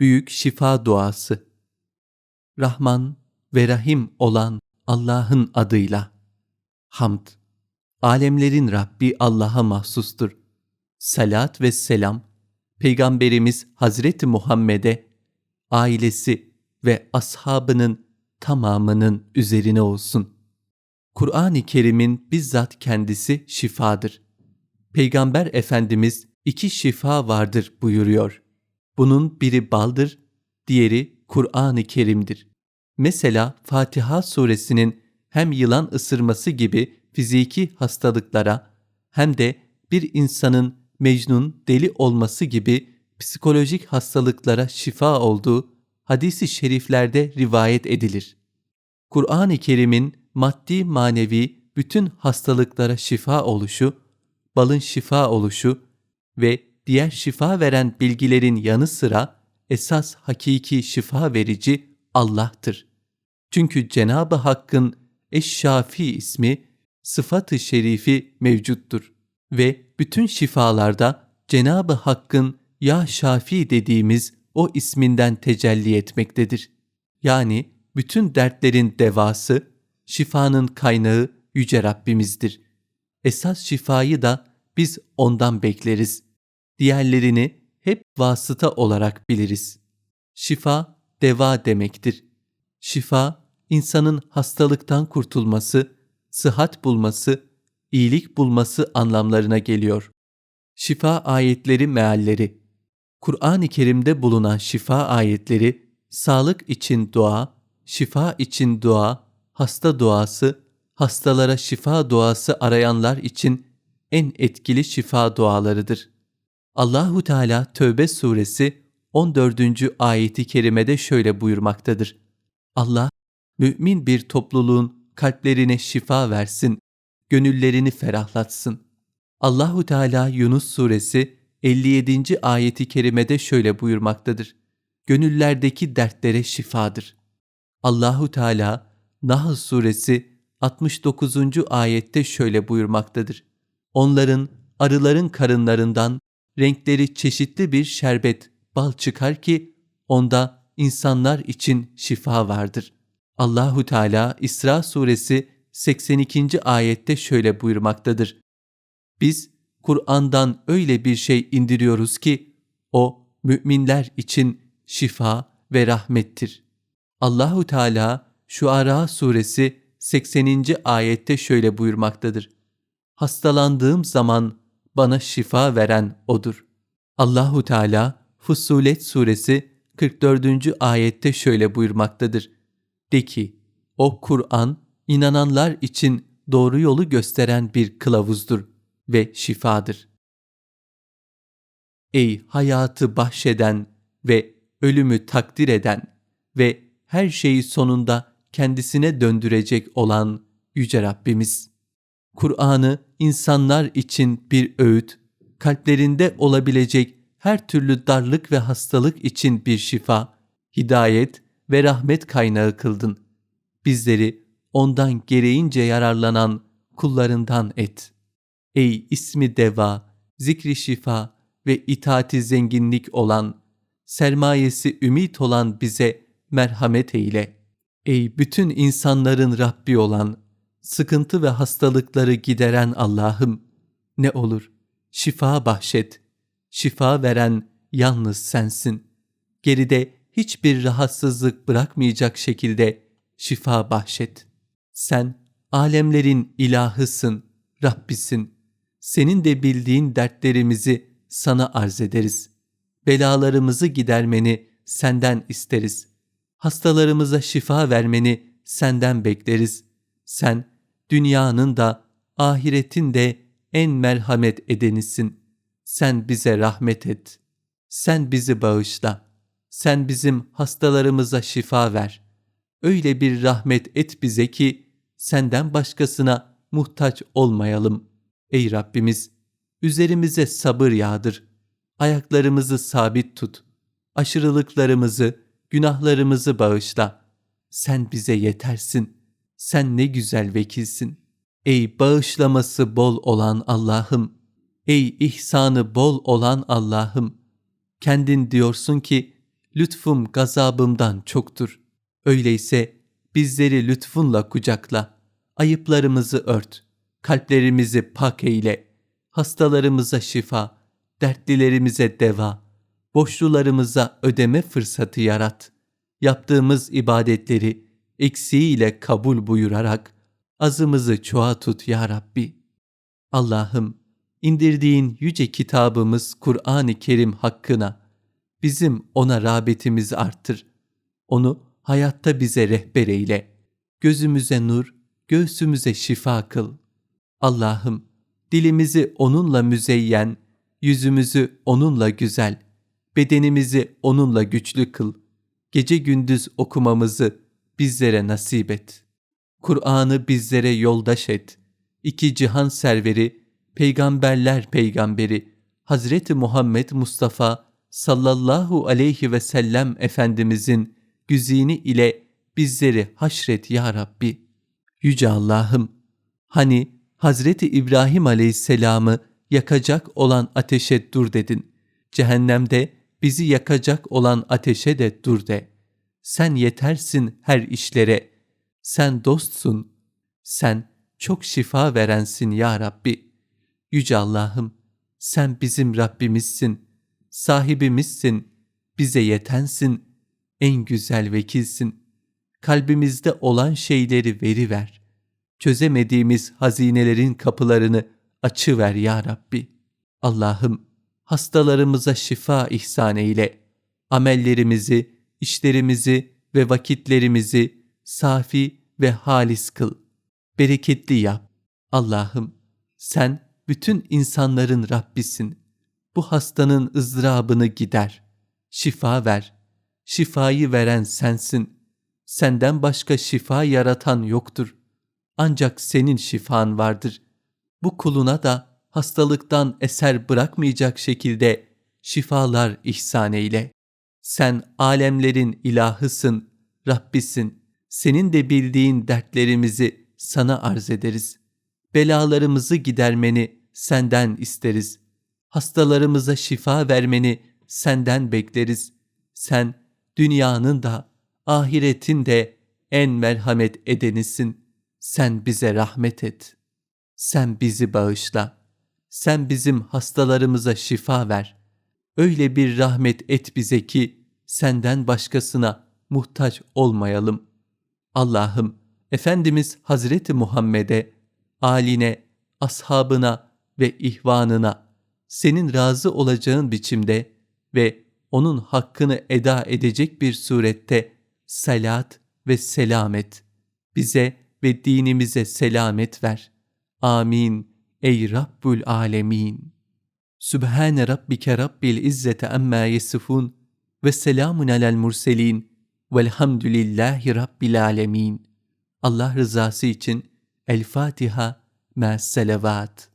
Büyük Şifa Duası Rahman ve Rahim olan Allah'ın adıyla. Hamd. Alemlerin Rabbi Allah'a mahsustur. Salat ve selam Peygamberimiz Hazreti Muhammed'e, ailesi ve ashabının tamamının üzerine olsun. Kur'an-ı Kerim'in bizzat kendisi şifadır. Peygamber Efendimiz iki şifa vardır buyuruyor. Bunun biri baldır, diğeri Kur'an-ı Kerim'dir. Mesela Fatiha suresinin hem yılan ısırması gibi fiziki hastalıklara hem de bir insanın mecnun, deli olması gibi psikolojik hastalıklara şifa olduğu hadisi şeriflerde rivayet edilir. Kur'an-ı Kerim'in maddi manevi bütün hastalıklara şifa oluşu, balın şifa oluşu ve diğer şifa veren bilgilerin yanı sıra esas hakiki şifa verici Allah'tır. Çünkü Cenab-ı Hakk'ın Eş-Şafi ismi sıfatı şerifi mevcuttur ve bütün şifalarda Cenab-ı Hakk'ın Ya Şafi dediğimiz o isminden tecelli etmektedir. Yani bütün dertlerin devası, şifanın kaynağı Yüce Rabbimizdir. Esas şifayı da biz ondan bekleriz. Diğerlerini hep vasıta olarak biliriz. Şifa deva demektir. Şifa insanın hastalıktan kurtulması, sıhhat bulması, iyilik bulması anlamlarına geliyor. Şifa ayetleri mealleri Kur'an-ı Kerim'de bulunan şifa ayetleri sağlık için dua, şifa için dua, hasta duası, hastalara şifa duası arayanlar için en etkili şifa dualarıdır. Allahu Teala Tövbe suresi 14. ayeti kerimede şöyle buyurmaktadır. Allah mümin bir topluluğun kalplerine şifa versin, gönüllerini ferahlatsın. Allahu Teala Yunus suresi 57. ayeti kerimede şöyle buyurmaktadır. Gönüllerdeki dertlere şifadır. Allahu Teala Nahl suresi 69. ayette şöyle buyurmaktadır. Onların arıların karınlarından renkleri çeşitli bir şerbet, bal çıkar ki onda insanlar için şifa vardır. Allahu Teala İsra suresi 82. ayette şöyle buyurmaktadır. Biz Kur'an'dan öyle bir şey indiriyoruz ki o müminler için şifa ve rahmettir. Allahu Teala Şuara suresi 80. ayette şöyle buyurmaktadır. Hastalandığım zaman bana şifa veren odur. Allahu Teala Fussilet suresi 44. ayette şöyle buyurmaktadır. De ki, o Kur'an inananlar için doğru yolu gösteren bir kılavuzdur ve şifadır. Ey hayatı bahşeden ve ölümü takdir eden ve her şeyi sonunda kendisine döndürecek olan Yüce Rabbimiz! Kur'an'ı insanlar için bir öğüt, kalplerinde olabilecek her türlü darlık ve hastalık için bir şifa, hidayet ve rahmet kaynağı kıldın. Bizleri ondan gereğince yararlanan kullarından et. Ey ismi deva, zikri şifa ve itaati zenginlik olan, sermayesi ümit olan bize merhamet eyle. Ey bütün insanların Rabbi olan, sıkıntı ve hastalıkları gideren Allah'ım, ne olur şifa bahşet, şifa veren yalnız sensin. Geride hiçbir rahatsızlık bırakmayacak şekilde şifa bahşet. Sen alemlerin ilahısın, Rabbisin. Senin de bildiğin dertlerimizi sana arz ederiz. Belalarımızı gidermeni senden isteriz. Hastalarımıza şifa vermeni senden bekleriz. Sen dünyanın da ahiretin de en merhamet edenisin. Sen bize rahmet et. Sen bizi bağışla. Sen bizim hastalarımıza şifa ver. Öyle bir rahmet et bize ki senden başkasına muhtaç olmayalım. Ey Rabbimiz, üzerimize sabır yağdır. Ayaklarımızı sabit tut. Aşırılıklarımızı, günahlarımızı bağışla. Sen bize yetersin. Sen ne güzel vekilsin. Ey bağışlaması bol olan Allah'ım, ey ihsanı bol olan Allah'ım, kendin diyorsun ki lütfum gazabımdan çoktur. Öyleyse bizleri lütfunla kucakla, ayıplarımızı ört, kalplerimizi pak eyle, hastalarımıza şifa, dertlilerimize deva, boşlularımıza ödeme fırsatı yarat. Yaptığımız ibadetleri eksiğiyle kabul buyurarak azımızı çoğa tut ya Rabbi. Allah'ım indirdiğin yüce kitabımız Kur'an-ı Kerim hakkına bizim ona rağbetimizi arttır. Onu hayatta bize rehber eyle. Gözümüze nur, göğsümüze şifa kıl. Allah'ım dilimizi onunla müzeyyen, yüzümüzü onunla güzel, bedenimizi onunla güçlü kıl. Gece gündüz okumamızı bizlere nasip et. Kur'an'ı bizlere yoldaş et. İki cihan serveri, peygamberler peygamberi, Hazreti Muhammed Mustafa sallallahu aleyhi ve sellem Efendimizin güzini ile bizleri haşret ya Rabbi. Yüce Allah'ım, hani Hazreti İbrahim aleyhisselamı yakacak olan ateşe dur dedin. Cehennemde bizi yakacak olan ateşe de dur de. Sen yetersin her işlere. Sen dostsun. Sen çok şifa verensin ya Rabbi. Yüce Allah'ım, sen bizim Rabbimizsin, sahibimizsin, bize yetensin, en güzel vekilsin. Kalbimizde olan şeyleri veriver. Çözemediğimiz hazinelerin kapılarını açıver ya Rabbi. Allah'ım, hastalarımıza şifa ihsan eyle. Amellerimizi, işlerimizi ve vakitlerimizi safi ve halis kıl. Bereketli yap. Allah'ım, sen bütün insanların Rabbisin. Bu hastanın ızdırabını gider. Şifa ver. Şifayı veren sensin. Senden başka şifa yaratan yoktur. Ancak senin şifan vardır. Bu kuluna da hastalıktan eser bırakmayacak şekilde şifalar ihsan eyle. Sen alemlerin ilahısın, Rabbisin. Senin de bildiğin dertlerimizi sana arz ederiz. Belalarımızı gidermeni senden isteriz. Hastalarımıza şifa vermeni senden bekleriz. Sen dünyanın da ahiretin de en merhamet edenisin. Sen bize rahmet et. Sen bizi bağışla. Sen bizim hastalarımıza şifa ver. Öyle bir rahmet et bize ki senden başkasına muhtaç olmayalım. Allah'ım Efendimiz Hazreti Muhammed'e, aline, ashabına ve ihvanına senin razı olacağın biçimde ve onun hakkını eda edecek bir surette salat ve selamet bize ve dinimize selamet ver. Amin. Ey Rabbül Alemin. Sübhane Rabbike Rabbil İzzete Amma Yesifun ve selamun alel murselin velhamdülillahi Rabbil Alemin. Allah rızası için El Fatiha, Me'as Selavat.